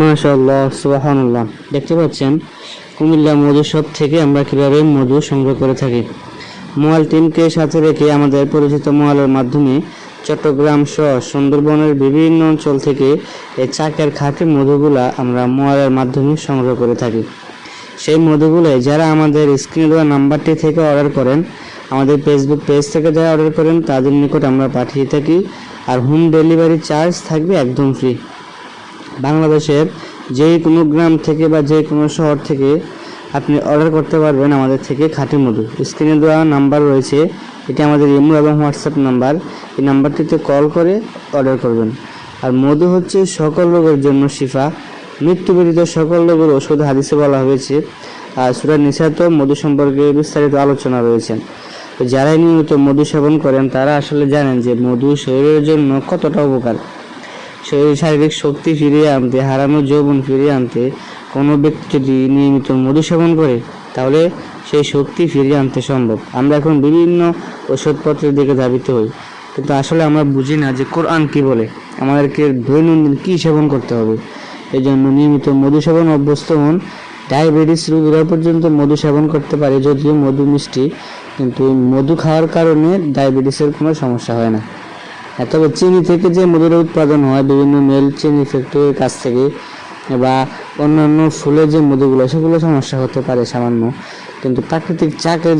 মাশাআল্লাহ, সুবহানাল্লাহ। দেখতে পাচ্ছেন, কুমিল্লা মধু শপ থেকে আমরা কীভাবে মধু সংগ্রহ করে থাকি। মোয়াল টিমকে সাথে রেখে আমাদের পরিচিত মোয়ালের মাধ্যমে চট্টগ্রাম সহ সুন্দরবনের বিভিন্ন অঞ্চল থেকে এই চাকের খাঁটি মধুগুলা আমরা মোয়ালের মাধ্যমে সংগ্রহ করে থাকি। সেই মধুগুলোই যারা আমাদের স্ক্রিনে দেওয়া নাম্বারটি থেকে অর্ডার করেন, আমাদের ফেসবুক পেজ থেকে যারা অর্ডার করেন, তাদের নিকট আমরা পাঠিয়ে থাকি। আর হোম ডেলিভারি চার্জ থাকবে একদম ফ্রি বাংলাদেশের যে কোনো গ্রাম থেকে বা যে কোনো শহর থেকে আপনি অর্ডার করতে পারবেন আমাদের থেকে খাঁটি মধু। স্ক্রিনে দেওয়া নাম্বার রয়েছে। এটি আমাদের ইমো এবং হোয়াটসঅ্যাপ নাম্বার এই নাম্বারটিতে কল করে অর্ডার করবেন। আর মধু হচ্ছে সকল রোগের জন্য শিফা। মৃত্যু ব্যতীত সকল রোগের ওষুধ হাদিসে বলা হয়েছে। আর সুরা নিশাত মধু সম্পর্কে বিস্তারিত আলোচনা রয়েছে। তো যারাই নিয়মিত মধু সেবন করেন, তারা আসলে জানেন যে মধু শরীরের জন্য কতটা উপকার। শারীরিক শক্তি ফিরিয়ে আনতে, হারানো যৌবন ফিরিয়ে আনতে, কোনো ব্যক্তি যদি নিয়মিত মধু সেবন করে, তাহলে সেই শক্তি ফিরিয়ে আনতে সম্ভব। আমরা এখন বিভিন্ন ওষুধপত্রের দিকে ধাবিত হই। কিন্তু আসলে আমরা বুঝি না যে কোরআন কি বলে। আমাদেরকে দৈনন্দিন কী সেবন করতে হবে। এই জন্য নিয়মিত মধু সেবন অভ্যস্ত হন। ডায়াবেটিস রোগীরা পর্যন্ত মধু সেবন করতে পারে, যদিও মধু মিষ্টি। কিন্তু মধু খাওয়ার কারণে ডায়াবেটিসের কোনো সমস্যা হয় না। তবে চিনি থেকে যে মধুর উৎপাদন হয়, বিভিন্ন মেল চিনি ফ্যাক্টরির কাছ থেকে বা অন্যান্য ফুলের যে মধুগুলো, সেগুলো সমস্যা হতে পারে সামান্য। কিন্তু প্রাকৃতিক চাকের